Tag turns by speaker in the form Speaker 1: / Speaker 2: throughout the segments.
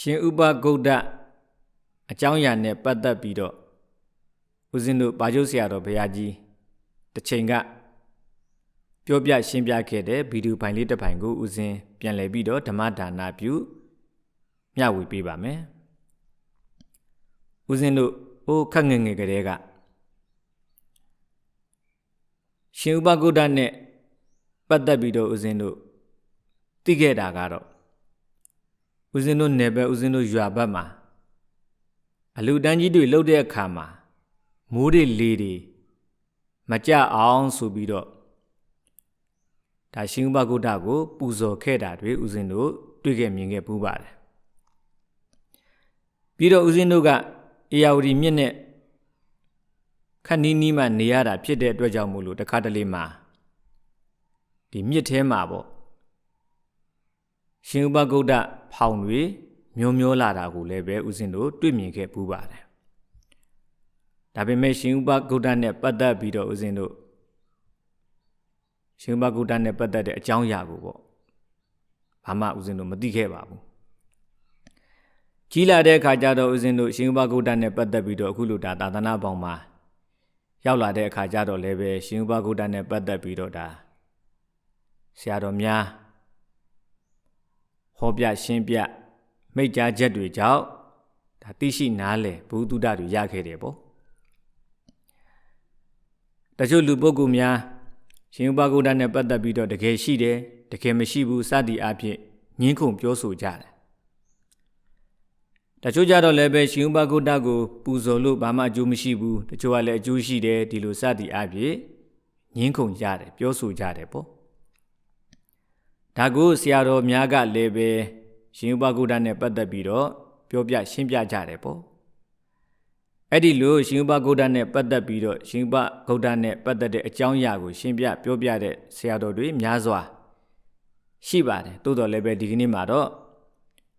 Speaker 1: ရှင်ဥပဂုတ်ဒအကြောင်းအရာနဲ့ပတ်သက်ပြီးတော့ဦးဇင်းတို့ဘာကျုပ်ဆရာတော်ဘုရားကြီးတစ်ချိန်ကပြောပြရှင်းပြခဲ့တဲ့ဗီဒီယိုဖိုင်လေးတစ်ဖိုင်ကိုဦးဇင်းပြန်လည်ပြီးတော့ဓမ္မဒါနပြုမျှဝေပေးပါမယ်ဦးဇင်းတို့ဟိုခက်ငယ်ငယ်ကလေးကရှင်ဥပဂုတ်ဒနဲ့ပတ်သက်ပြီးတော့ဦးဇင်းတို့သိခဲ့တာကတော့ ဦးဇင်းတို့နယ်ဘက်ဦးဇင်းတို့ရွာဘက်မှာအလူတန်းကြီးတွေလှုပ်တဲ့အခါမှာမိုးတွေလေတွေမကြအောင်ဆိုပြီးတော့ဒါရှင်ဥပဂုတ္တကို ပူဇော်ခဲ့တာတွေဦးဇင်းတို့တွေ့ခဲ့မြင်ခဲ့ပူးပါတယ်ပြီးတော့ဦးဇင်းတို့ကအေယာဝတီမြစ်နဲ့ခဏနီးနီးမှနေရတာဖြစ်တဲ့အတွက်ကြောင့်မို့လို့တခါတလေမှာဒီမြစ်ထဲမှာပေါ့ ရှင်ဥပဂုတ်တဖောင်တွေမျောမျောလာတာကိုလည်းပဲဦးဇင်းတို့တွေ့မြင်ခဲ့ပူးပါတယ်။ဒါပေမဲ့ရှင်ဥပဂုတ်တနဲ့ပတ်သက်ပြီးတော့ဦးဇင်းတို့ရှင်ဥပဂုတ်တနဲ့ပတ်သက်တဲ့အကြောင်းအရာကိုပေါ့ဘာမှဦးဇင်းတို့မသိခဲ့ပါဘူး။ကြီးလာတဲ့အခါကျတော့ဦးဇင်းတို့ရှင်ဥပဂုတ်တနဲ့ပတ်သက်ပြီးတော့အခုလိုဒါသာသနာပေါင်းမှာရောက်လာတဲ့အခါကျတော့လည်းပဲရှင်ဥပဂုတ်တနဲ့ပတ်သက်ပြီးတော့ဒါဆရာတော်များ ဟောပြရှင်းပြမိတ်ကြားချက်တွေကြောင့်ဒါသိရှိနားလည်ဘုဒ္ဓတွေရခဲ့တယ်ပေါ့တချို့လူပုဂ္ဂိုလ်များရှင်ဥပဂုဒ္ဒနဲ့ပတ်သက်ပြီးတော့တကယ်ရှိတယ်တကယ်မရှိဘူးစသည်အဖြစ်ညှင်းခုန်ပြောဆိုကြတယ်တချို့ကြတော့လည်းပဲရှင်ဥပဂုဒ္ဒကိုပူဇော်လို့ဘာမှအကျိုးမရှိဘူးတချို့ကလည်းအကျိုးရှိတယ်ဒီလိုစသည်အဖြစ်ညှင်းခုန်ကြတယ်ပြောဆိုကြတယ်ပေါ့ ဒါကိုဆရာတော်များကလည်းပဲရှင်ဥပဂုဒ္ဒနဲ့ပတ်သက်ပြီးတော့ပြောပြရှင်းပြကြတယ်ပေါ့အဲ့ဒီလိုရှင်ဥပဂုဒ္ဒနဲ့ပတ်သက်ပြီးတော့ရှင်ဥပဂုဒ္ဒနဲ့ပတ်သက်တဲ့အကြောင်းအရာကိုရှင်းပြပြောပြတဲ့ဆရာတော်တွေများစွာရှိပါတယ်တိုးတော်လည်းပဲဒီကနေ့မှာတော့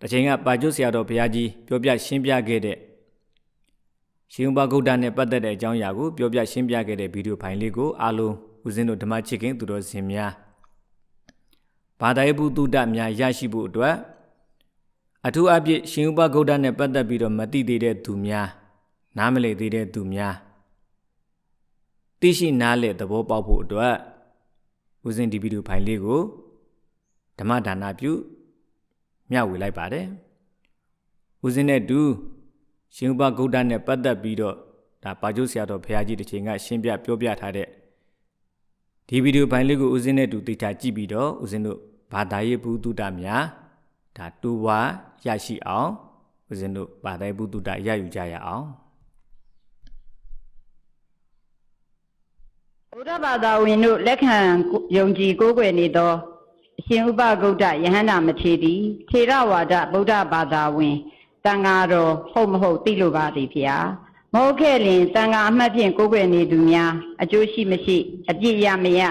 Speaker 1: တစ်ချိန်ကပါကျွတ်ဆရာတော်ဘုရားကြီးပြောပြရှင်းပြခဲ့တဲ့ရှင်ဥပဂုဒ္ဒနဲ့ပတ်သက်တဲ့အကြောင်းအရာကိုပြောပြရှင်းပြခဲ့တဲ့ဗီဒီယိုဖိုင်လေးကိုအားလုံးဦးဇင်းတို့ဓမ္မချစ်ခင်သူတော်စင်များ ဘာသာရေးဘုသူတ္တများရရှိဖို့အတွက်အထူးအဖြစ်ရှင်ဥပဂုတ်တနဲ့ပတ်သက်ပြီးတော့မသိသေးတဲ့သူများနားမလည်သေးတဲ့သူများသိရှိနားလည်သဘောပေါက်ဖို့အတွက်ဦးဇင်းဒီဗီဒီယိုဖိုင်လေးကိုဓမ္မဒါနပြုမျှဝေလိုက်ပါတယ်ဦးဇင်းနဲ့တူရှင်ဥပဂုတ်တနဲ့ပတ်သက်ပြီးတော့ဒါပါကျုပ်ဆရာတော်ဘုရားကြီးတစ်ချိန်ကရှင်းပြပြောပြထားတဲ့ဒီဗီဒီယိုဖိုင်လေးကိုဦးဇင်းနဲ့တူသိချာကြည့်ပြီးတော့ဦးဇင်းတို့ ဘာသာရေးဘုသူတ္တများဒါတူဝါရရှိအောင်ဦးဇင်းတို့ဘာသာရေးဘုသူတ္တရယူကြရအောင်
Speaker 2: ဗုဒ္ဓဘာသာဝင်တို့လက်ခံယုံကြည်ကိုးကွယ်နေသောအရှင်ဥပဂုတ်တယဟန္တာမထေရီထေရဝါဒဗုဒ္ဓဘာသာဝင်တန်ဃာတော်ဟုတ်မဟုတ်သိလို့ပါသည်ဗျာမဟုတ်ခဲ့လင်တန်ဃာအမှတ်ဖြင့်ကိုးကွယ်နေသူများအကျိုးရှိမရှိအပြစ်ရမရ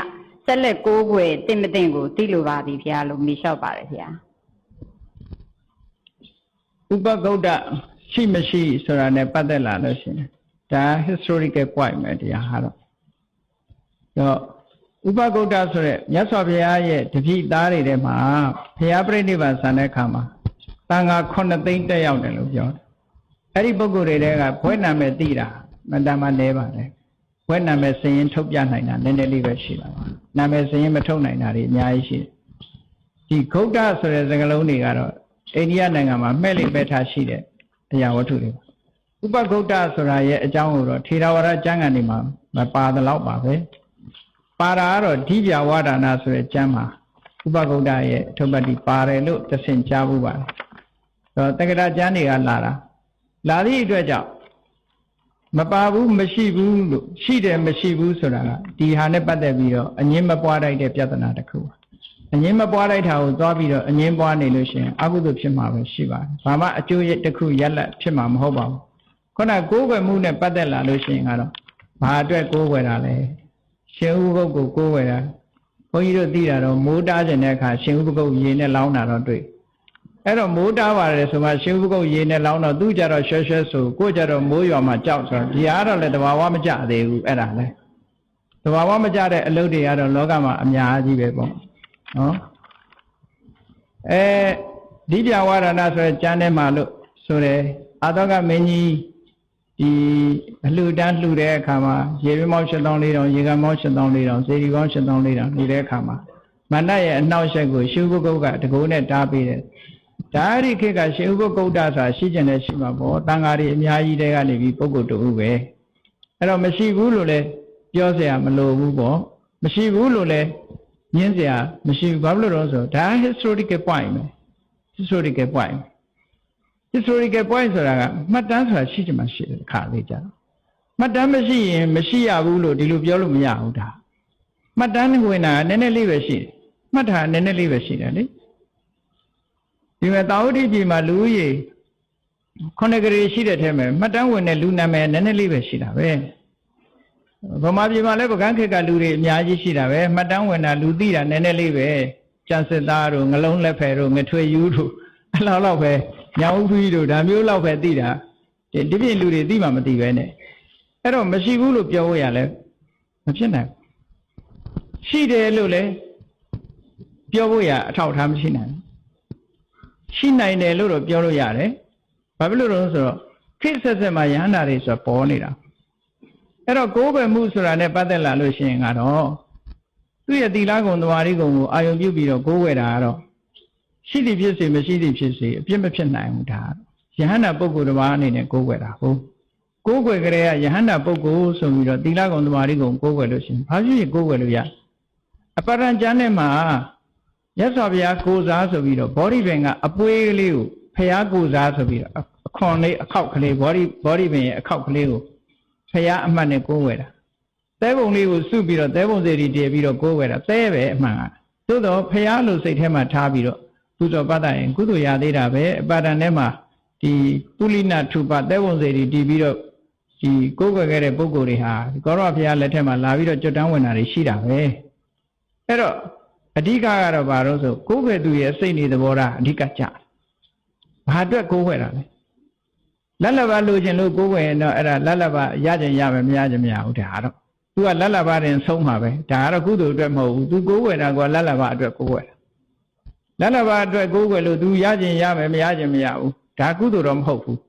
Speaker 2: ဆက်လက်ကိုးကွယ်တင့်မတင့်ကိုသိလို့ပါသည်ဗျာလို့မေးလျှောက်ပါတယ်ဗျာ
Speaker 3: ဥပဂုတ်တရှိမရှိဆိုတာ ਨੇ ပတ်သက်လာလို့ရှိရင်ဒါ historical point ပဲတရားဟာတော့တော့ဥပဂုတ်တဆိုရက်မြတ်စွာဘုရားရဲ့တပိသားတွေထဲမှာဘုရားပြိဋိဘံဆန်တဲ့အခါမှာတန်ခါ9သိန်းတက်ရောက်တယ်လို့ပြောတယ်အဲ့ဒီပုဂ္ဂိုလ်တွေကဘွဲ့နာမည်သိတာမတမလဲပါလေ ဘွဲ့နာမည်စရင်ထုတ်ပြနိုင်တာနည်းနည်းလေးပဲရှိပါပါနာမည်စရင်မထုတ်နိုင်တာတွေအများကြီးရှိတယ်ဒီဂုတ်တဆိုတဲ့စကားလုံးတွေကတော့အိန္ဒိယနိုင်ငံမှာမှဲ့လိပဲထားရှိတဲ့အရာဝတ္ထုတွေဥပဂုတ်တဆိုတာရဲ့အကြောင်းကိုတော့ထေရဝါဒကျမ်းဂန်တွေမှာမပါသလောက်ပါပဲပါတာကတော့ဓိပြဝါဒနာဆိုတဲ့ကျမ်းမှာဥပဂုတ်တရဲ့အထုပ္ပတ္တိပါတယ်လို့သင်ကြားမှုပါတယ်တော့တက္ကရာကျမ်းတွေကလာတာလာသည့်အတွက်ကြောင့် မပါဘူးမရှိဘူးလို့ရှိတယ်မရှိဘူးဆိုတာကဒီဟာနဲ့ပတ်သက်ပြီးတော့အငင်းမပွားတိုက်တဲ့ပြဿနာတစ်ခုပါအငင်းမပွားလိုက်တာကိုသွားပြီးတော့အငင်းပွားနေလို့ရှိရင်အကုသိုလ်ဖြစ်မှာပဲရှိပါတယ်။ဘာမှအကျိုးရတစ်ခုရက်လက်ဖြစ်မှာမဟုတ်ပါဘူး။ခုနကိုးကွယ်မှုနဲ့ပတ်သက်လာလို့ရှိရင်ကတော့ဘာအတွက်ကိုးကွယ်တာလဲ။ရှင်ဥပုပ်ကိုကိုးကွယ်တာဘုန်းကြီးတို့သိတာတော့မိုးတားခြင်းတဲ့အခါရှင်ဥပုပ်ရေနဲ့လောင်းတာတော့တွေ့။ အဲ့တော့မိုးတားပါတယ်ဆိုမှရှင်ဥပုပ်ရေနဲ့လောင်းတော့သူကြတော့ရွှဲရွှဲဆိုကိုကြတော့မိုးရွာမှာကြောက်ဆိုတော့ဒီအားတော့လည်းတဘာဝမကြသေးဘူးအဲ့ဒါလဲ။တဘာဝမကြတဲ့အလုပ်တွေကတော့လောကမှာအများကြီးပဲပေါ့။နော်အဲဒီပြဝါဒနာဆိုတဲ့ကျမ်းထဲမှာလို့ဆိုတယ်အာသောကမင်းကြီးဒီအလှူတန်းလှူတဲ့အခါမှာရေရင်းမောင်း7400ရေကမောင်း7400စေတီပေါင်း7400နေတဲ့အခါမှာမန္တရဲ့အနှောက်အယှက်ကိုရှုဘုကုတ်ကတကိုးနဲ့တားပေးတယ် ဒါရီခေတ်ကရှေဥပကုတ်တဆိုတာရှိကျင်တဲ့ရှိမှာပေါ့တန်ဃာတွေအများကြီးတဲကနေပြီးပုဂ္ဂိုလ်တူပဲအဲ့တော့မရှိဘူးလို့လည်းပြောเสียမလိုဘူးပေါ့မရှိဘူးလို့လည်းညင်းเสียမရှိဘူးဘာလို့လဲဆိုတော့ဒါ historical point ပဲ historical point historical point ဆိုတာကမှတ်တမ်းဆိုတာရှိချင်မှရှိတယ်ခါလေးကြာမှတ်တမ်းမရှိရင်မရှိရဘူးလို့ဒီလိုပြောလို့မရဘူးဒါမှတ်တမ်းဝင်တာနည်းနည်းလေးပဲရှိတယ်မှတ်တာနည်းနည်းလေးပဲရှိတယ်လေ ဒီမဲ့တာဝတိပြည်မှာလူဦးရေခုနှစ်ကလေးရှိတဲ့ထဲမှာမှတ်တမ်းဝင်တဲ့လူနာမည်နည်းနည်းလေးပဲရှိတာပဲဗမာပြည်မှာလည်းပကန်းခေတ်ကလူတွေအများကြီးရှိတာပဲမှတ်တမ်းဝင်တာလူသိတာနည်းနည်းလေးပဲကျန်စစ်သားတို့ငလုံးလက်ဖယ်တို့ငထွေယူတို့အဲ့လောက်လောက်ပဲညောင်ဦးကြီးတို့ဒါမျိုးလောက်ပဲသိတာဒီဒီပြင်လူတွေသိမှမသိပဲနဲ့အဲ့တော့မရှိဘူးလို့ပြောဖို့ရလဲမဖြစ်နိုင်ဘူးရှိတယ်လို့လည်းပြောဖို့ရအထောက်အထားမရှိနိုင်ဘူး ရှိနိုင်တယ်လို့တော့ပြောလို့ရတယ်ဘာဖြစ်လို့လဲဆိုတော့ခိတ်ဆက်ဆက်မှာယဟန္တာတွေဆိုပေါ်နေတာအဲ့တော့ကိုးပဲမှုဆိုတာနဲ့ပတ်သက်လာလို့ရှိရင်ကတော့သူ့ရဲ့သီလကုံသမာဓိကုံကိုအာယုံပြုပြီးတော့ကိုးဝဲတာကတော့ရှိသည်ဖြစ်စေမရှိသည်ဖြစ်စေအပြစ်မဖြစ်နိုင်ဘူးဒါယဟန္တာပုဂ္ဂိုလ်တစ်ပါးအနေနဲ့ကိုးဝဲတာဟုတ်ကိုးကွယ်ကြတဲ့ကယဟန္တာပုဂ္ဂိုလ်ဆိုပြီးတော့သီလကုံသမာဓိကုံကိုးကွယ်လို့ရှိရင်ဘာဖြစ်ရင်ကိုးကွယ်လို့ရအပရံကျမ်းထဲမှာ ရသော်ဘုရားကိုစားဆိုပြီးတော့ဘောဓိပင်ကအပွေးကလေးကိုဖျားကိုစားဆိုပြီးတော့အခွန်လေးအခောက်ကလေးဘောဓိဘောဓိပင်ရဲ့အခောက်ကလေးကိုဖျားအမှတ်နဲ့ကိုးဝယ်တာသဲပုံလေးကိုစုပြီးတော့သဲပုံစေတီတည်ပြီးတော့ကိုးဝယ်တာသဲပဲအမှန်ကသို့တော့ဖျားလို့စိတ်ထဲမှာထားပြီးတော့ကုသိုလ်ပတ်တယ်ကုသိုလ်ရသေးတာပဲအပါဒံထဲမှာဒီပုလိနာထုပသဲပုံစေတီတည်ပြီးတော့ဒီကိုးကွယ်ခဲ့တဲ့ပုဂ္ဂိုလ်တွေဟာကောရဘုရားလက်ထက်မှာလာပြီးတော့ကြွတန်းဝင်တာတွေရှိတာပဲအဲ့တော့ အဓိကကတော့ဘာလို့ဆိုကိုးကွယ်သူရဲ့စိတ်နေသဘောထားအဓိကကြဘာအတွက်ကိုးကွယ်တာလဲလက်လက်ပါလိုချင်လို့ကိုးကွယ်ရင်တော့အဲ့ဒါလက်လက်ပါရချင်ရမယ်မရချင်မရဘူးဒါကတော့သူကလက်လက်ပါတင်ဆုံးမှာပဲဒါကတော့ကုသိုလ်အတွက်မဟုတ်ဘူးသူကိုးကွယ်တာကလက်လက်ပါအတွက်ကိုးကွယ်တာလက်လက်ပါအတွက်ကိုးကွယ်လို့သူရချင်ရမယ်မရချင်မရဘူးဒါကုသိုလ်တော့မဟုတ်ဘူး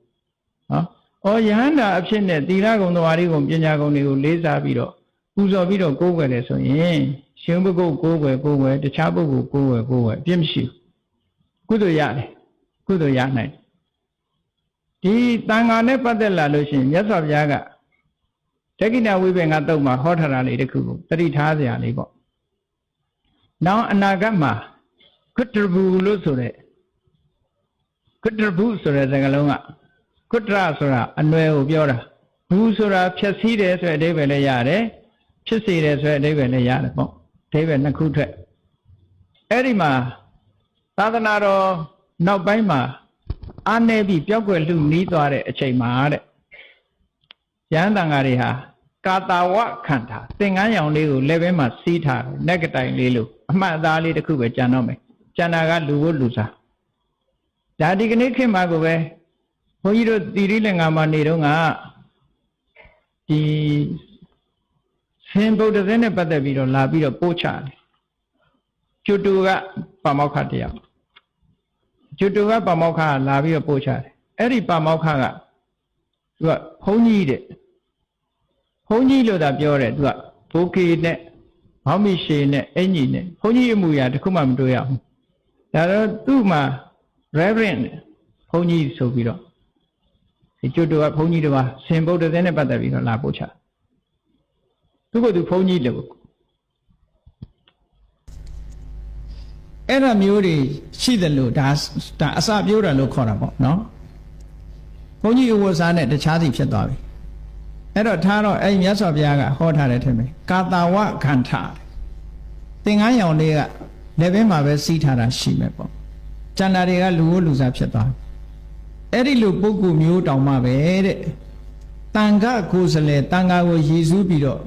Speaker 3: နော်။အော်ယဟန္တာအဖြစ်နဲ့သီလဂုဏ်သမာဓိဂုဏ်ပညာဂုဏ်တွေကိုလေးစားပြီးတော့ပူဇော်ပြီးတော့ကိုးကွယ်တယ်ဆိုရင် ရှင်ဘုကုတ်ကိုးကွယ်ကိုးကွယ်တခြားပုဂ္ဂိုလ်ကိုးကွယ်ကိုးကွယ်အပြစ်မရှိဘူး။ကုသိုလ်ရတယ်။ကုသိုလ်ရနိုင်ဒီတန်ဃာနဲ့ပတ်သက်လာလို့ရှိရင်မြတ်စွာဘုရားကတက္ကိဏဝိပင်ကတုတ်မှာဟောထားတာလေးတစ်ခုကိုတတိထားစရာလေးပေါ့။နောက်အနာဂတ်မှာကုတ္တဘူလို့ဆိုတဲ့ကုတ္တဘူဆိုတဲ့စကားလုံးကကုတ္တရဆိုတာအနွယ်ကိုပြောတာဘူးဆိုတာဖြည့်ဆည်းတယ်ဆိုတဲ့အဓိပ္ပာယ်လည်းရတယ်ဖြစ်စေတယ်ဆိုတဲ့အဓိပ္ပာယ်လည်းရတယ်ပေါ့ အဓိပ္ပာယ်နှစ်ခုထွက်အဲ့ဒီမှာသာသနာတော်နောက်ပိုင်းမှာအာနေပြီးပျောက်ကွယ်လူနီးသွားတဲ့အချိန်မှာတဲ့ရဟန်းတန်ဃာတွေဟာကာတာဝခန္ဓာသင်္ကန်းရောင်လေးကိုလက်ဘဲမှာစီးထားတယ်နက်ကတိုင်လေးလို့အမှတ်အသားလေးတစ်ခုပဲကြံတော့မယ်ကျန်တာကလူဖို့လူစားဒါဒီကနေ့ခေတ်မှာကိုပဲဘုန်းကြီးတို့တိရိလင်္ကာမှာနေတော့ကဒီ ရှင်ဗုဒ္ဓဇင်းနဲ့ပတ်သက်ပြီးတော့လာပြီးတော့ပို့ချတယ်ကျွတူကပါမောက္ခတယောက်ကျွတူကပါမောက္ခကလာပြီးတော့ပို့ချတယ်အဲ့ဒီပါမောက္ခကသူကဘုန်းကြီးတဲ့ဘုန်းကြီးလို့သာပြောတယ်သူကဘိုးကေနဲ့ဘောင်းမီရှေနဲ့အင်ကြီးနဲ့ဘုန်းကြီးအမှုရာတခုမှမတွေ့ရဘူးဒါတော့သူ့မှာ reverend ဘုန်းကြီးဆိုပြီးတော့ဒီကျွတ်တော်ကဘုန်းကြီးတော်ဆင်ဗုဒ္ဓသင်းနဲ့ပတ်သက်ပြီးတော့လာပို့ချ သူကသူဘုန်းကြီးလို့အဲ့ဒါမျိုးတွေရှိတယ်လို့ဒါဒါအစပြောတာလို့ခေါ်တာပေါ့နော်ဘုန်းကြီးအဝတ်စားနဲ့တခြားစီဖြစ်သွားပြီအဲ့တော့ထားတော့အဲ့မြတ်စွာဘုရားကဟောထားတယ်ထင်မယ်ကာတာဝခန္ဓာသင်္ကန်းရောင်လေးကလက်ဘင်းမှာပဲစီးထားတာရှိမယ်ပေါ့ကျန်တာတွေကလူဝလူစားဖြစ်သွားအဲ့ဒီလိုပုဂ္ဂိုလ်မျိုးတောင်မှပဲတဲ့တန်ခကိုယ်စလဲတန်ခါကိုရည်စူးပြီးတော့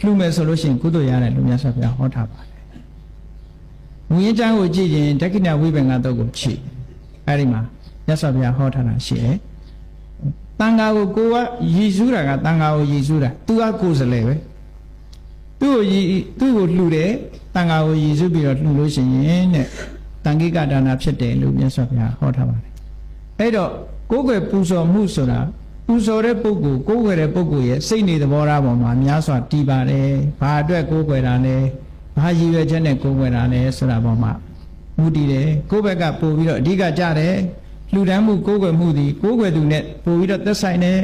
Speaker 3: လှူမယ်ဆိုလို့ရှိရင်ကုသိုလ်ရတယ်လို့မြတ်စွာဘုရားဟောထားပါတယ်။ငွေချမ်းကိုကြည့်ရင်ဒက္ခိဏဝိပင်္ဂတုတ်ကိုကြည့်အဲ့ဒီမှာမြတ်စွာဘုရားဟောထားတာရှိတယ်။တန်ခါကိုကိုကရည်စူးတာကတန်ခါကိုရည်စူးတာသူကကိုယ်စလဲပဲ။သူ့ကိုရည်သူ့ကိုလှူတယ်တန်ခါကိုရည်စူးပြီးတော့လှူလို့ရှိရင်တဲ့တန်ခိကဒါနာဖြစ်တယ်လို့မြတ်စွာဘုရားဟောထားပါတယ်အဲ့တော့ကိုယ်ွယ်ပူဇော်မှုဆိုတာ ပူဇော်တဲ့ပုဂ္ဂိုလ်ကိုယ်ွယ်တဲ့ပုဂ္ဂိုလ်ရဲ့စိတ်နေသဘောထားပေါ်မှာများစွာတည်ပါတယ်ဘာအတွက်ကိုယ်ွယ်တာလဲဘာရည်ရွယ်ချက်နဲ့ကိုယ်ွယ်တာလဲဆိုတာပေါ်မှာမူတည်တယ်ကိုယ့်ဘက်ကပို့ပြီးတော့အဓိကကြတယ်လှူဒန်းမှုကိုယ်ွယ်မှုဒီကိုယ်ွယ်သူနဲ့ပို့ပြီးတော့သက်ဆိုင်တယ်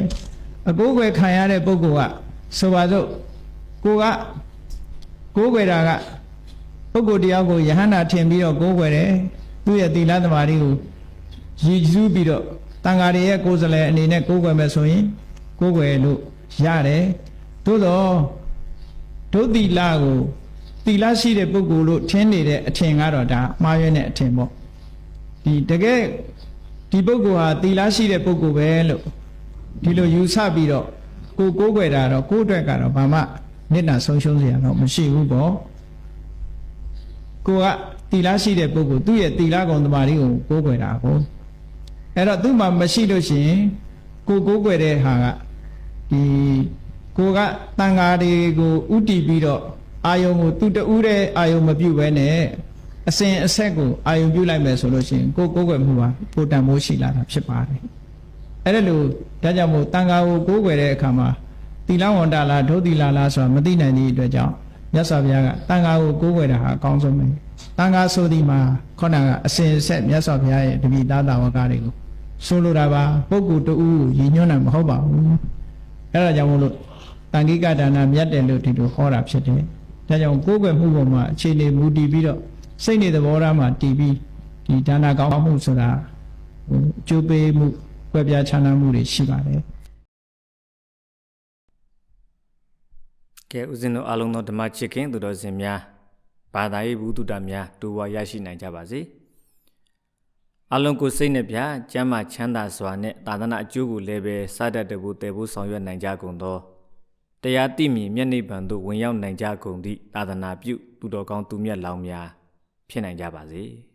Speaker 3: အကိုယ်ွယ်ခံရတဲ့ပုဂ္ဂိုလ်ကဆိုပါစို့ကိုကကိုယ်ွယ်တာကပုဂ္ဂိုလ်တရားကိုယဟန္တာထင်ပြီးတော့ကိုးကွယ်တယ်သူ့ရဲ့သီလသမာဓိကိုရည်စူးပြီးတော့ တန်ဃာတွေရဲ့ကိုယ်စလဲအနေနဲ့ကိုးကွယ်မယ်ဆိုရင်ကိုးကွယ်လို့ရတယ်သို့တော့ဒုသီလကိုသီလရှိတဲ့ပုဂ္ဂိုလ်လို့ထင်နေတဲ့အထင်ကတော့ဒါမှားရွေးတဲ့အထင်ပေါ့ဒီတကယ်ဒီပုဂ္ဂိုလ်ဟာသီလရှိတဲ့ပုဂ္ဂိုလ်ပဲလို့ဒီလိုယူဆပြီးတော့ကိုကိုးကွယ်တာတော့ကိုယ့်အတွက်ကတော့ဘာမှမျက်နှာဆုံးရှုံးစရာတော့မရှိဘူးပေါ့ကိုကတီလာရှိတဲ့ပုဂ္ဂိုလ်သူ့ရဲ့တီလာကုံတမာရီကိုကိုးကွယ်တာကို အဲ့တော့သူ့မှာမရှိလို့ရှိရင်ကိုကိုးကွယ်တဲ့ဟာကဒီကိုကတန်ဃာတွေကိုဥတီပြီးတော့အာယုံကိုသူတူးတဲ့အာယုံမပြုတ်ဘဲနဲ့အစဉ်အဆက်ကိုအာယုံပြုတ်လိုက်မယ်ဆိုလို့ရှိရင်ကိုကိုးကွယ်မှုဟာပိုတန်မိုးရှိလာတာဖြစ်ပါတယ်အဲ့ဒါလို့ဒါကြောင့်မို့တန်ဃာကိုကိုးကွယ်တဲ့အခါမှာတီလာဝန္တာလားဒုတိလာလားဆိုတာမသိနိုင်တဲ့အတွက်ကြောင့်မြတ်စွာဘုရားကတန်ခါကိုကိုးကွယ်တာဟာအကောင်းဆုံးပဲတန်ခါဆိုဒီမှာခေါဏကအစဉ်အဆက်မြတ်စွာဘုရားရဲ့တပိသားတာဝကတွေကို ဆိုလိုတာပါပုဂ္ဂိုလ်တူကိုရည်ညွှန်းတာမဟုတ်ပါဘူးအဲဒါကြောင့်မို့လို့တန်ခိကဒါနာမြတ်တယ်လို့ဒီလိုဟောတာဖြစ်တယ်ဒါကြောင့်ကိုးကွယ်မှုပေါ်မှာအခြေအနေမူတည်ပြီးတော့စိတ်နေသဘောထားမှာတည်ပြီးဒီဒါနာကောင်းမှုဆိုတာဟိုအကျိုးပေးမှုကွဲပြားခြားနားမှုတွေရှိပါတယ်
Speaker 1: ကဲဦးဇင်းတို့အားလုံးသောဓမ္မချစ်ခင်သူတော်စင်များဘာသာရေးဘုဒ္ဓတာများတူဝါရရှိနိုင်ကြပါစေ အလုံးကိုစိတ်နဲ့ပြကျမ်းမာချမ်းသာစွာနဲ့သာသနာအကျိုးကိုလည်းပဲစတတ်တဲ့ဘုတည်ဖို့ဆောင်ရွက်နိုင်ကြကုန်သောတရားတိမြင်မျက်နှိပ်ပံသို့ဝင်ရောက်နိုင်ကြကုန်သည့်သာသနာပြုသူတော်ကောင်းသူမြတ်လောင်များဖြစ်နိုင်ကြပါစေ။